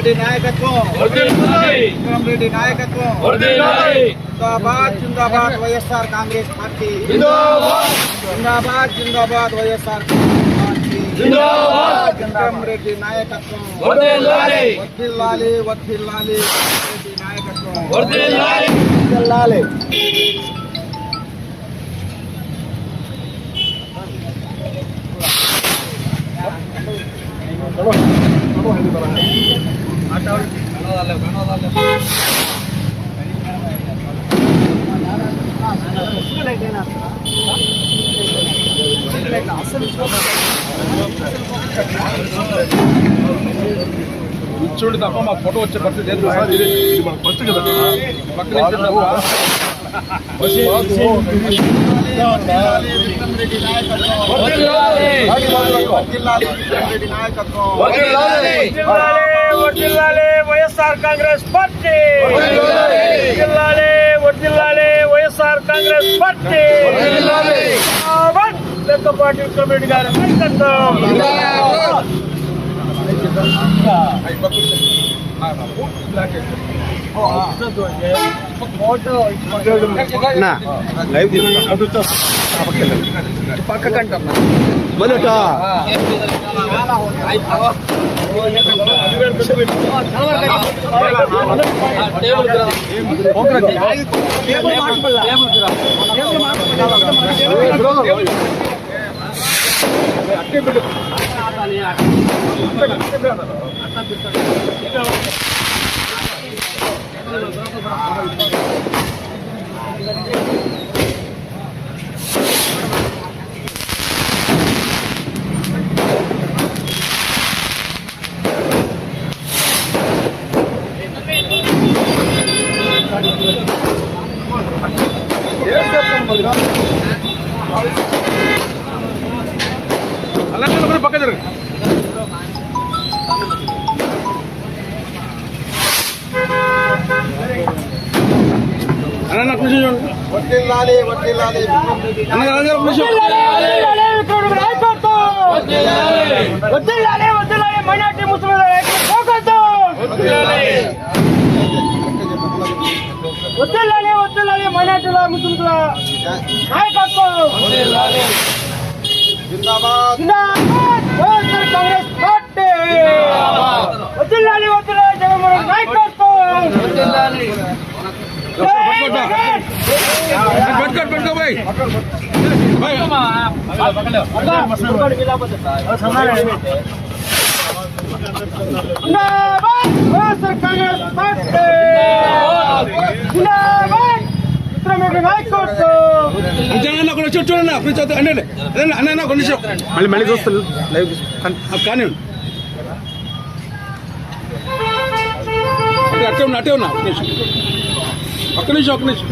రెడ్డి నాయకత్వం రెడ్డి నాయకత్వం జిందాబాద్ జిందాబాద్ వైఎస్ఆర్ కాంగ్రెస్ పార్టీ జిందాబాద్ జిందాబాద్ వైఎస్ఆర్ కాంగ్రెస్ పార్టీ రెడ్డి నాయకత్వం వర్ధిల్లాలి వర్ధిల్లాలి రెడ్డి నాయకత్వం వర్ధిల్లాలి చూడు తప్ప మా ఫోటో వచ్చే పరిస్థితి లేదు. మనకు ఖర్చు కదా. పక్కన నాయకత్వం వర్దిల్లాలి వైఎస్ఆర్ కాంగ్రెస్ పార్టీ వర్దిల్లాలి వర్దిల్లాలి వైఎస్ఆర్ కాంగ్రెస్ పార్టీ జిందాబాద్. లెక్కపాటి కమిటీ గారి నాయకత్వం ಅಷ್ಟೇ ఒకరు పక్క జరగదు అన్న కృషి కొంచెం చూడండి. అన్న అన్న ఒక మైనార్టీ ముస్లిం వద్దులాలే వద్దులాలే మైనార్టీల ముస్లింల నాయకత్వం జిందాబాద్ జిందాబాద్ వైఎస్ఆర్ కాంగ్రెస్ పార్టీ వద్దులాలే వద్దులాలే జగన్మోహన్ నాయకత్వం జై ఉత్తరమేటి నాయకత్వం అన్న అన్న నిమిషం. మళ్ళీ మళ్ళీ చూస్తాను. లైవ్ కానీ అంటే అట్టే ఉన్నా అట్టే ఉన్నా ఒక్క నిమిషం. ఒక్క నిమిషం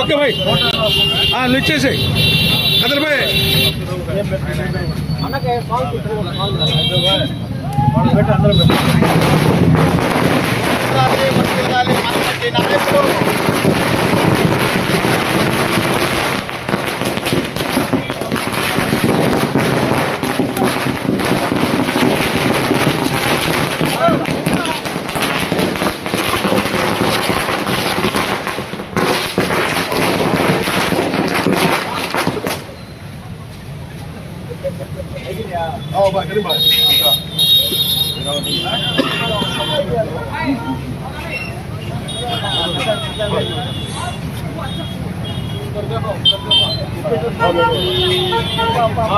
ఓకే భాయ్ ఆ, నువ్వు ఇచ్చేసేయ్. అతను భాయ్ వర్ధిల్లాలి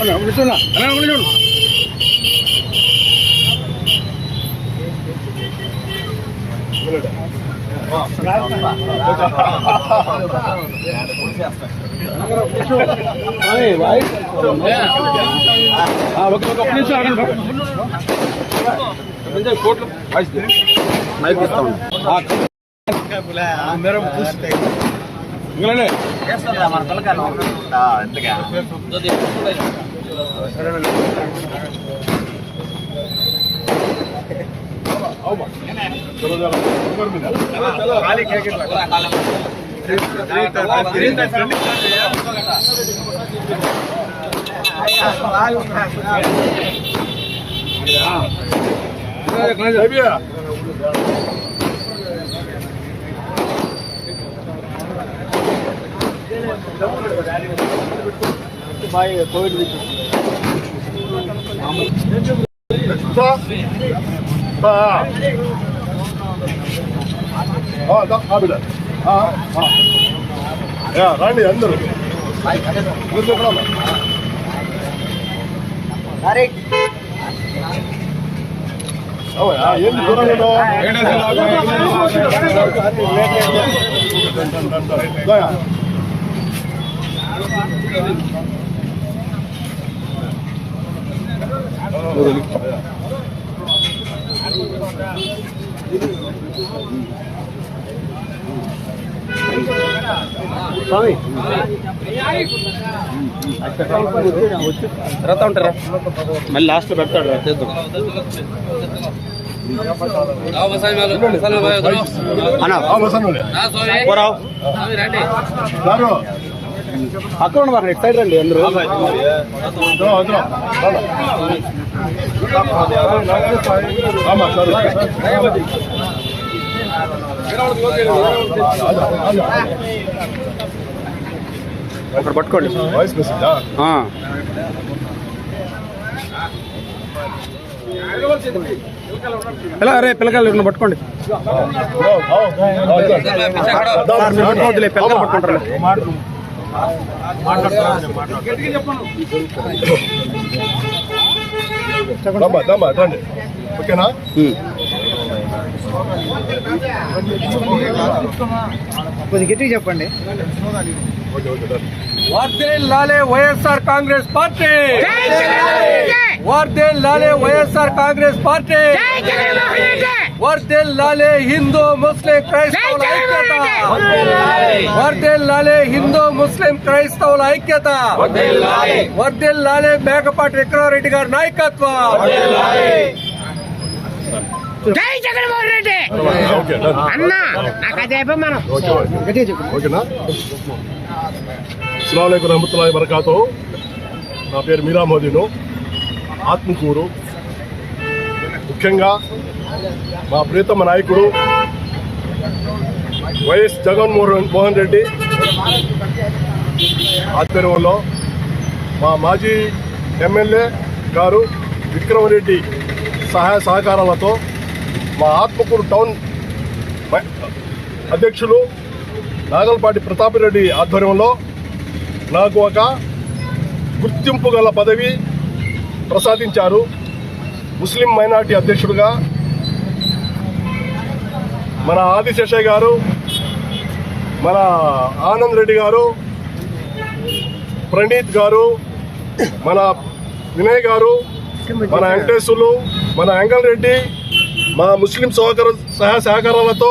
అన్న, ఒక నిమిషం అన్న. అన్న, ఒక నిమిషం. ఆయ్, భాయ్. ఆ, ఒక ఒక నిమిషం ఆగండి బాబు. రండి అందరూ ఏంటి దూరంగా తర్వాత ఉంటారా? మళ్ళీ లాస్ట్లో పెడతాడు రా, చేద్దాం. గారు. అక్కడ ఉన్న మరి సైడ్ రండి అందరూ. అక్కడ పట్టుకోండి వాయిస్ మెసేజ్. ఎలా అరే పిల్లకాయలు ఇక్కడ పట్టుకోండి పిల్లకాయలు పట్టుకుంటారు రండి ఓకేనా కొద్ది గట్టిగా చెప్పండి. ఓకే ఓకే రండి వర్దేల్ వైఎస్ఆర్ కాంగ్రెస్ పార్టీ. వర్దేల్ లాలే వైఎస్ఆర్ కాంగ్రెస్ పార్టీ. వర్దేల్ లాలే హిందూ ముస్లిం క్రైస్తవుల ఐక్యత. వర్దేల్ లాలే. హిందూ ముస్లిం క్రైస్తవుల ఐక్యత. వర్దేల్ లాలే. మేకపాటి విక్రమారెడ్డి గారి నాయకత్వం. జై జగన్మోహన్ రెడ్డి. అన్న నాకు అదే మనం అస్సలం రహమతుల్లాhi వరకాతో నా పేరు మీరా మోదీను. ఆత్మకూరు. ముఖ్యంగా మా ప్రీతమ నాయకుడు వైఎస్ జగన్మోహన్ మోహన్ రెడ్డి ఆధ్వర్యంలో మా మాజీ ఎమ్మెల్యే గారు విక్రమరెడ్డి సహాయ సహకారాలతో మా ఆత్మకూరు టౌన్ అధ్యక్షులు నాగల్పాటి ప్రతాపిరెడ్డి ఆధ్వర్యంలో నాకు ఒక గుర్తింపు గల పదవి ప్రసాదించారు. ముస్లిం మైనార్టీ అధ్యక్షుడిగా మన ఆదిశేషయ్య గారు మన ఆనంద్ రెడ్డి గారు ప్రణీత్ గారు మన వినయ్ గారు మన వెంకటేశ్వర్లు మన ఎంగల్ రెడ్డి మా ముస్లిం సహకార సహాయ సహకారాలతో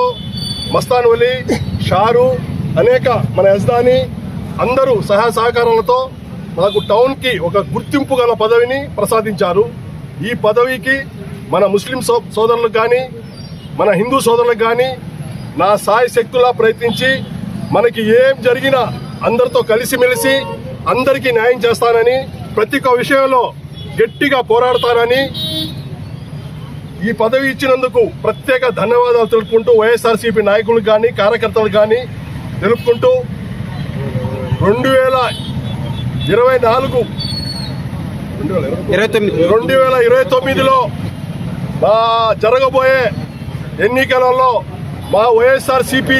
మస్తాన్ వలి షారు అనేక మన యజ్దాని అందరూ సహాయ సహకారాలతో మనకు టౌన్కి ఒక గుర్తింపు గల పదవిని ప్రసాదించారు. ఈ పదవికి మన ముస్లిం సో సోదరులకు కానీ మన హిందూ సోదరులకు కానీ నా సాయి శక్తులా ప్రయత్నించి మనకి ఏం జరిగినా అందరితో కలిసిమెలిసి అందరికీ న్యాయం చేస్తానని ప్రతి ఒక్క విషయంలో గట్టిగా పోరాడతానని ఈ పదవి ఇచ్చినందుకు ప్రత్యేక ధన్యవాదాలు తెలుపుకుంటూ వైఎస్ఆర్సీపీ నాయకులకు కానీ కార్యకర్తలకు కానీ తెలుపుకుంటూ రెండు వేల ఇరవై నాలుగు రెండు వేల ఇరవై తొమ్మిదిలో జరగబోయే ఎన్నికలలో మా వైఎస్ఆర్ సిపి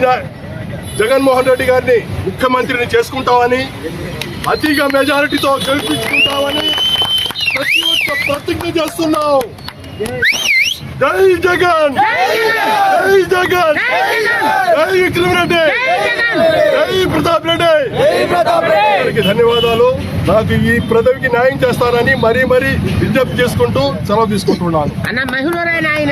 జగన్మోహన్ రెడ్డి గారిని ముఖ్యమంత్రిని చేసుకుంటామని అధిక మెజారిటీతో గెలిపించుకుంటామని ప్రతి ఒక్క ప్రతిజ్ఞ చేస్తున్నాం. జై జగన్! జై జగన్! జై విక్రమ్ రెడ్డి జై ప్రతాప్ రెడ్డి! అందరికీ ధన్యవాదాలు. నాకు ఈ పదవికి న్యాయం చేస్తారని మరీ మరీ విజ్ఞప్తి చేసుకుంటూ సెలవు తీసుకుంటున్నాను. అన్న మహిళరాయన ఆయన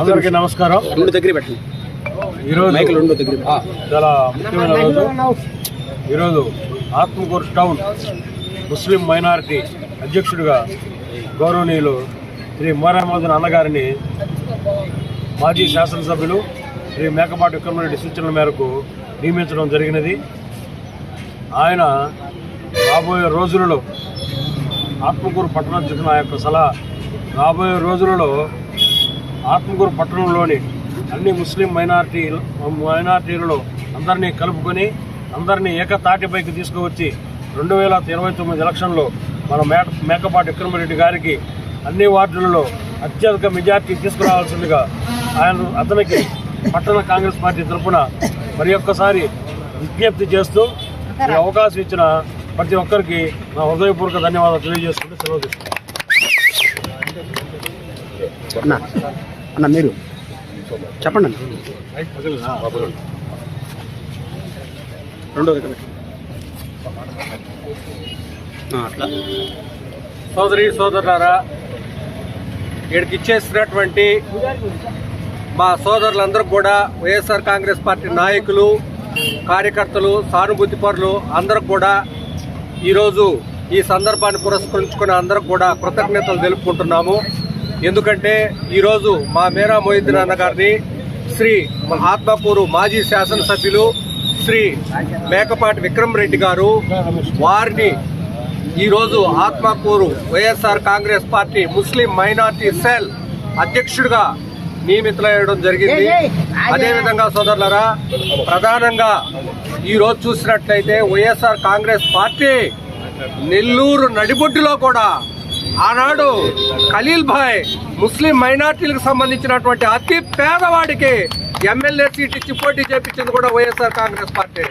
అందరికీ నమస్కారం. ఈరోజు చాలా ముఖ్యమైన రోజు. ఈరోజు ఆత్మకూరు టౌన్ ముస్లిం మైనారిటీ అధ్యక్షుడిగా గౌరవనీయులు శ్రీ మోరామోదన్ అన్నగారిని మాజీ శాసనసభ్యులు శ్రీ మేకపాటి విక్రమరెడ్డి సూచనల మేరకు నియమించడం జరిగినది. ఆయన రాబోయే రోజులలో ఆత్మకూరు పట్టణాధ్యక్షుడు ఆ యొక్క సలహా రాబోయే రోజులలో ఆత్మకూరు పట్టణంలోని అన్ని ముస్లిం మైనారిటీ మైనారిటీలలో అందరినీ కలుపుకొని అందరినీ ఏకతాటిపైకి తీసుకువచ్చి రెండు వేల ఇరవై తొమ్మిది ఎలక్షన్లో మన మే మేకపాటి విక్రమరెడ్డి గారికి అన్ని వార్డులలో అత్యధిక మెజార్టీ తీసుకురావాల్సిందిగా ఆయన అతనికి పట్టణ కాంగ్రెస్ పార్టీ తరఫున మరి ఒక్కసారి విజ్ఞప్తి చేస్తూ ఈ అవకాశం ఇచ్చిన ప్రతి ఒక్కరికి నా హృదయపూర్వక ధన్యవాదాలు తెలియజేసుకుంటూ సెలవు అన్న మీరు చెప్పండి అన్న. అట్లా. సోదరి సోదరులారా ఇక్కడికి ఇచ్చేసినటువంటి మా సోదరులందరూ కూడా వైఎస్ఆర్ కాంగ్రెస్ పార్టీ నాయకులు కార్యకర్తలు సానుభూతి పరులు అందరూ కూడా ఈరోజు ఈ సందర్భాన్ని పురస్కరించుకుని అందరూ కూడా కృతజ్ఞతలు తెలుపుకుంటున్నాము. ఎందుకంటే ఈరోజు మా మేరా మొహిద్దీన్ అన్న గారిని శ్రీ ఆత్మకూరు మాజీ శాసనసభ్యులు శ్రీ మేకపాటి విక్రమ్ రెడ్డి గారు వారిని ఈరోజు Atmakur YSR Congress party Muslim minority cell అధ్యక్షుడిగా నియమితులయ్యడం జరిగింది. అదేవిధంగా సోదరులరా ప్రధానంగా ఈ రోజు చూసినట్లయితే వైఎస్ఆర్ కాంగ్రెస్ పార్టీ నెల్లూరు నడిబొడ్డులో కూడా ఆనాడు ఖలీల్ భాయ్ ముస్లిం మైనార్టీలకు సంబంధించినటువంటి అతి పేదవాడికి ఎమ్మెల్యే సీట్ ఇచ్చి పోటీ చేపించింది కూడా వైఎస్ఆర్ కాంగ్రెస్ పార్టీ.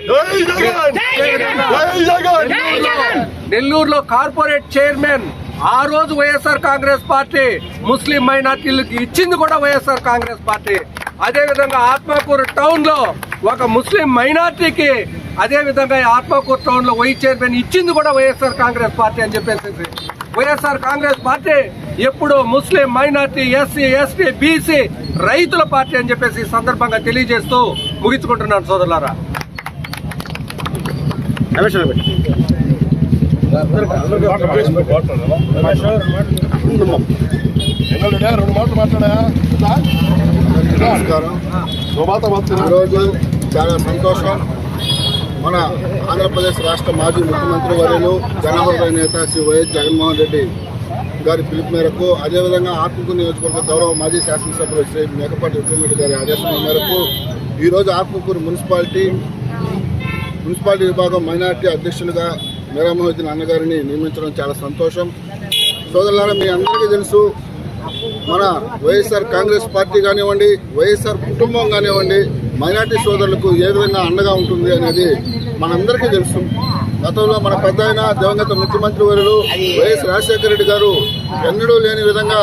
నెల్లూరులో కార్పొరేట్ చైర్మన్ ఆ రోజు వైఎస్ఆర్ కాంగ్రెస్ పార్టీ ముస్లిం మైనార్టీలకు ఇచ్చింది కూడా వైఎస్ఆర్ కాంగ్రెస్ పార్టీ. అదే విధంగా ఆత్మకూరు టౌన్లో ఒక ముస్లిం మైనార్టీకి అదే విధంగా ఈ ఆత్మకూరు టౌన్లో వైస్ చైర్మన్ ఇచ్చింది కూడా వైఎస్ఆర్ కాంగ్రెస్ పార్టీ అని చెప్పేసి వైఎస్ఆర్ కాంగ్రెస్ పార్టీ ఎప్పుడు Muslim minority SC ST BC రైతుల పార్టీ అని చెప్పేసి ఈ సందర్భంగా తెలియజేస్తూ ముగించుకుంటున్నాను సోదరులారా. రెండు మాటలు మాట్లాడా నమస్కారం చాలా సంతోషం. మన ఆంధ్రప్రదేశ్ రాష్ట్ర మాజీ ముఖ్యమంత్రి వర్యులు జనహృదయ నేత శ్రీ వైఎస్ జగన్మోహన్ రెడ్డి గారి పిలుపు మేరకు అదేవిధంగా ఆత్మకూరు నియోజకవర్గ గౌరవ మాజీ శాసనసభ్యులు శ్రీ మేకపాటి విక్రమరెడ్డి గారి ఆదేశాల మేరకు ఈరోజు ఆత్మకూరు మున్సిపాలిటీ మున్సిపాలిటీ విభాగం మైనార్టీ అధ్యక్షులుగా మీరామోహిద్దీన్ అన్నగారిని నియమించడం చాలా సంతోషం. సోదరులారా మీ అందరికీ తెలుసు మన వైఎస్ఆర్ కాంగ్రెస్ పార్టీ కానివ్వండి వైఎస్ఆర్ కుటుంబం కానివ్వండి మైనార్టీ సోదరులకు ఏ విధంగా అండగా ఉంటుంది అనేది మనందరికీ తెలుసు. గతంలో మన పెద్ద దివంగత ముఖ్యమంత్రి వర్యులు వైఎస్ రాజశేఖర రెడ్డి గారు ఎన్నడూ లేని విధంగా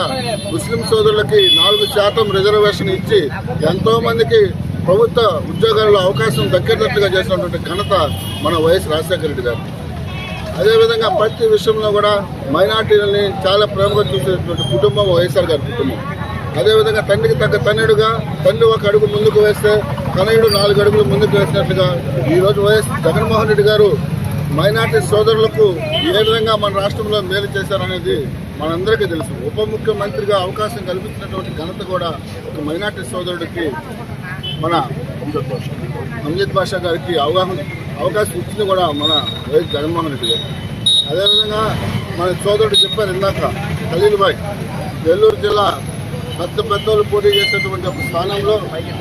ముస్లిం సోదరులకి నాలుగు శాతం రిజర్వేషన్ ఇచ్చి ఎంతో మందికి ప్రభుత్వ ఉద్యోగాల్లో అవకాశం దక్కేటట్లుగా చేసినటువంటి ఘనత మన వైఎస్ రాజశేఖర రెడ్డి గారు. అదేవిధంగా ప్రతి విషయంలో కూడా మైనార్టీలని చాలా ప్రేమగా చూసేటువంటి కుటుంబం వైఎస్ఆర్ గారి కుటుంబం. అదేవిధంగా తండ్రికి తగ్గ తన్నుడుగా తండ్రి ఒక అడుగు ముందుకు వేస్తే తనయుడు నాలుగు అడుగులు ముందుకు వేసినట్లుగా ఈరోజు వైఎస్ జగన్మోహన్ రెడ్డి గారు మైనార్టీ సోదరులకు ఏ విధంగా మన రాష్ట్రంలో మేలు చేశారనేది మనందరికీ తెలుసు. ఉప ముఖ్యమంత్రిగా అవకాశం కల్పించినటువంటి ఘనత కూడా ఒక మైనార్టీ సోదరుడికి మన అంజిత్ భాషా గారికి అవగాహన అవకాశం ఇచ్చింది కూడా మన వైఎస్ జగన్మోహన్ రెడ్డి గారు. అదేవిధంగా మన సోదరుడు చెప్పారు ఇందాక ఖలీల్ బాయ్ నెల్లూరు జిల్లా పెద్ద పెద్దోళ్ళు పోటీ చేసేటువంటి ఒక స్థానంలో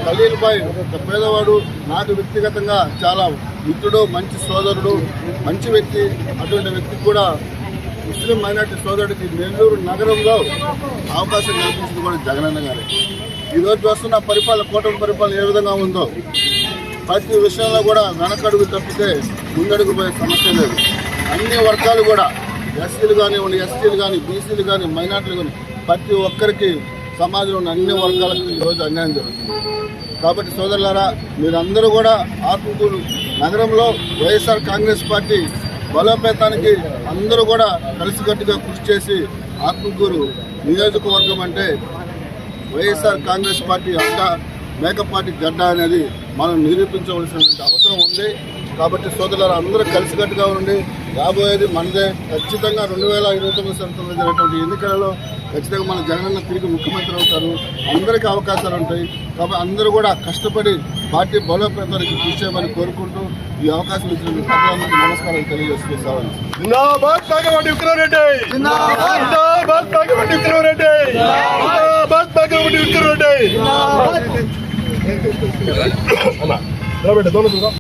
ఖలీల్ ఒక పేదవాడు నాకు వ్యక్తిగతంగా చాలా మిత్రుడు మంచి సోదరుడు మంచి వ్యక్తి. అటువంటి వ్యక్తి కూడా ముస్లిం మైనార్టీ సోదరుడికి నెల్లూరు నగరంలో అవకాశం కల్పించింది కూడా జగనన్న గారు. ఈరోజు చూస్తున్న పరిపాలన కూటమి పరిపాలన ఏ విధంగా ఉందో ప్రతి విషయంలో కూడా వెనకడుగు తప్పితే ముందడుగు పోయే సమస్య లేదు. అన్ని వర్గాలు కూడా ఎస్సీలు కానివ్వండి ఎస్టీలు కానీ బీసీలు కానీ మైనార్టీలు కానీ ప్రతి ఒక్కరికి సమాజంలో ఉన్న అన్ని వర్గాలకు ఈరోజు అన్యాయం జరుగుతుంది. కాబట్టి సోదరులారా మీరందరూ కూడా ఆత్మకూరు నగరంలో వైఎస్ఆర్ కాంగ్రెస్ పార్టీ బలోపేతానికి అందరూ కూడా కలిసికట్టుగా కృషి చేసి ఆత్మకూరు నియోజకవర్గం అంటే వైఎస్ఆర్ కాంగ్రెస్ పార్టీ అడ్డ మేకపాటి గడ్డ అనేది మనం నిరూపించవలసినటువంటి అవసరం ఉంది. కాబట్టి సోదరులు అందరూ కలిసికట్టుగా ఉండి రాబోయేది మనదే. ఖచ్చితంగా రెండు వేల ఇరవై తొమ్మిది సంవత్సరంలో జరిగినటువంటి ఎన్నికలలో ఖచ్చితంగా మన జగనన్న తిరిగి ముఖ్యమంత్రి అవుతారు. అందరికీ అవకాశాలు ఉంటాయి. కాబట్టి అందరూ కూడా కష్టపడి పార్టీ బలోపేతానికి కృషి చేయమని కోరుకుంటూ ఈ అవకాశం ఇచ్చిన మీ ప్రజలందరికీ నమస్కారాలు తెలియజేస్తూ సెలవు. జిందాబాద్ నాగవటి విక్రమరెడ్డి జిందాబాద్. నాగవటి విక్రమరెడ్డి జిందాబాద్ నాగవటి విక్రమరెడ్డి అన్న నిలబెట్టి దూరం